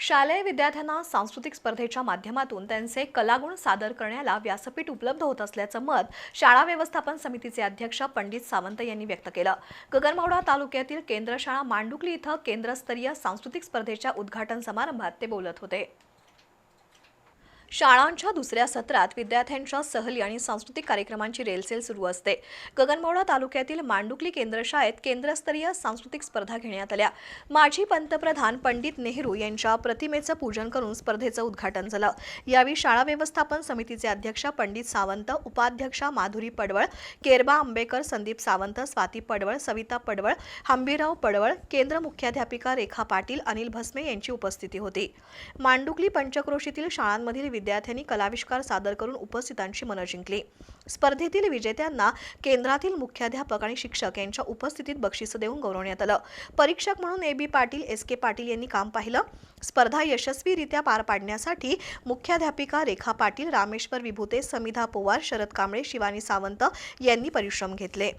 शालेय विद्यार्थ्यांना सांस्कृतिक स्पर्धेच्या माध्यमातून त्यांचे कलागुण सादर करण्याला व्यासपीठ उपलब्ध होत असल्याचं मत शाळा व्यवस्थापन समितीचे अध्यक्ष पंडित सावंत यांनी व्यक्त केलं. गगनमावडा तालुक्यातील केंद्र शाळा मांडुकली इथं केंद्रस्तरीय सांस्कृतिक स्पर्धेच्या उद्घाटन समारंभात ते बोलत होते. शाळांच्या दुसऱ्या सत्रात विद्यार्थ्यांच्या सहली आणि सांस्कृतिक कार्यक्रमांची रेलसेल सुरू असते. गगनबावडा तालुक्यातील मांडुकली केंद्रशाळेत केंद्रस्तरीय सांस्कृतिक स्पर्धा घेण्यात आल्या. माजी पंतप्रधान पंडित नेहरू यांच्या प्रतिमेचं पूजन करून स्पर्धेचं उद्घाटन झालं. यावेळी शाळा व्यवस्थापन समितीचे अध्यक्ष पंडित सावंत उपाध्यक्षा माधुरी पडवळ केरबा आंबेकर संदीप सावंत स्वाती पडवळ सविता पडवळ हंबीराव पडवळ केंद्र मुख्याध्यापिका रेखा पाटील अनिल भस्मे यांची उपस्थिती होती. मांडुकली पंचक्रोशीतील शाळांमधील विद्यार्थ्यांनी कलाविष्कार सादर करून उपस्थितांची मनं जिंकली. स्पर्धेतील विजेत्यांना केंद्रातील मुख्याध्यापक आणि शिक्षक यांच्या उपस्थितीत बक्षिसं देऊन गौरवण्यात आलं. परीक्षक म्हणून A B Patil S K Patil यांनी काम पाहिलं. स्पर्धा यशस्वीरित्या पार पाडण्यासाठी मुख्याध्यापिका रेखा पाटील रामेश्वर विभूते समिधा पोवार शरद कांबळे शिवानी सावंत यांनी परिश्रम घेतले.